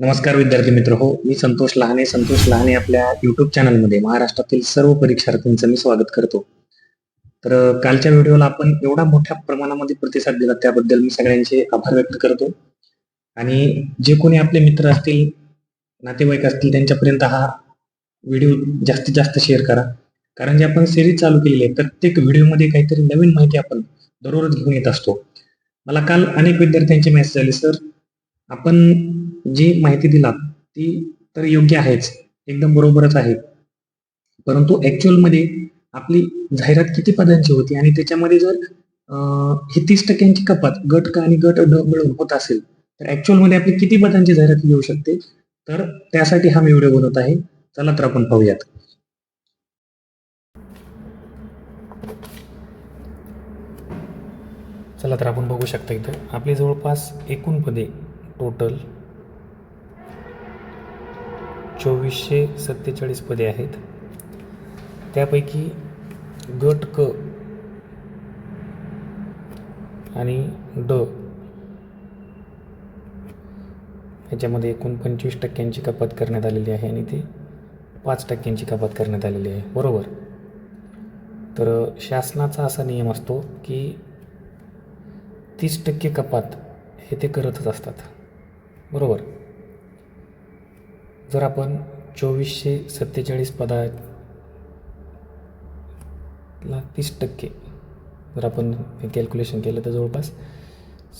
नमस्कार विद्यार्थी मित्र हो मी संतोष लहाने संतोष लहाने आपल्या युट्यूब चॅनलमध्ये महाराष्ट्रातील सर्व परीक्षार्थींचं मी स्वागत करतो. तर कालच्या व्हिडिओला आपण एवढा मोठ्या प्रमाणामध्ये प्रतिसाद दिला त्याबद्दल मी सगळ्यांचे आभार व्यक्त करतो. आणि जे कोणी आपले मित्र असतील नातेवाईक असतील त्यांच्यापर्यंत हा व्हिडिओ जास्तीत जास्त शेअर करा. कारण जे आपण सिरीज चालू केलेली आहे प्रत्येक व्हिडिओमध्ये काहीतरी नवीन माहिती आपण दररोज घेऊन येत असतो. मला काल अनेक विद्यार्थ्यांचे मेसेज आले सर आपण जी माहिती दिला ती तर योग्य आहेच एकदम बरोबरच आहे. परंतु ॲक्च्युअलमध्ये आपली जाहिरात किती पदांची होती आणि त्याच्यामध्ये जर ही तीस टक्क्यांची कपात गट का आणि गट ड मिळून होत असेल तर ॲक्च्युअलमध्ये आपली किती पदांची जाहिरात येऊ शकते? तर त्यासाठी हा मी व्हिडिओ बनवत आहे. चला तर आपण पाहूयात. चला तर आपण बघू शकता इथं. आपली जवळपास एकूण पदे टोटल चोवीसशे सत्तेचाळीस पदे आहेत. त्यापैकी गट क आणि ड ह्याच्यामध्ये एकूण पंचवीस टक्क्यांची कपात करण्यात आलेली आहे आणि ते पाच टक्क्यांची कपात करण्यात आलेली आहे. बरोबर? तर शासनाचा असा नियम असतो की तीस टक्के कपात हे ते करतच असतात. बरोबर? जर आपण चोवीसशे सत्तेचाळीस पदाला तीस टक्के जर आपण कॅल्क्युलेशन केलं तर जवळपास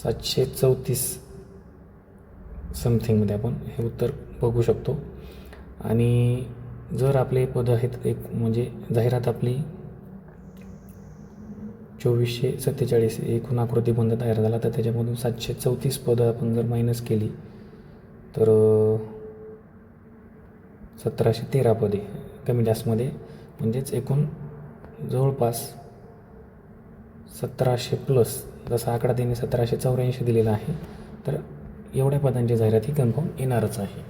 सातशे चौतीस समथिंगमध्ये आपण हे उत्तर बघू शकतो. आणि जर आपले पद आहेत एक म्हणजे जाहिरात आपली चोवीसशे सत्तेचाळीस एकूण आकृती बंद तयार झाला तर त्याच्यामधून सातशे चौतीस पदं आपण जर मायनस केली तर सतराशे तेरा पदे कमी जास्तमध्ये. म्हणजेच एकूण जवळपास सतराशे प्लस जसा आकडा त्यांनी सतराशे चौऱ्याऐंशी दिलेला आहे तर एवढ्या पदांची जाहिरात ही कन्फर्म येणारच आहे.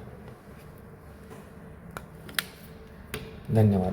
धन्यवाद.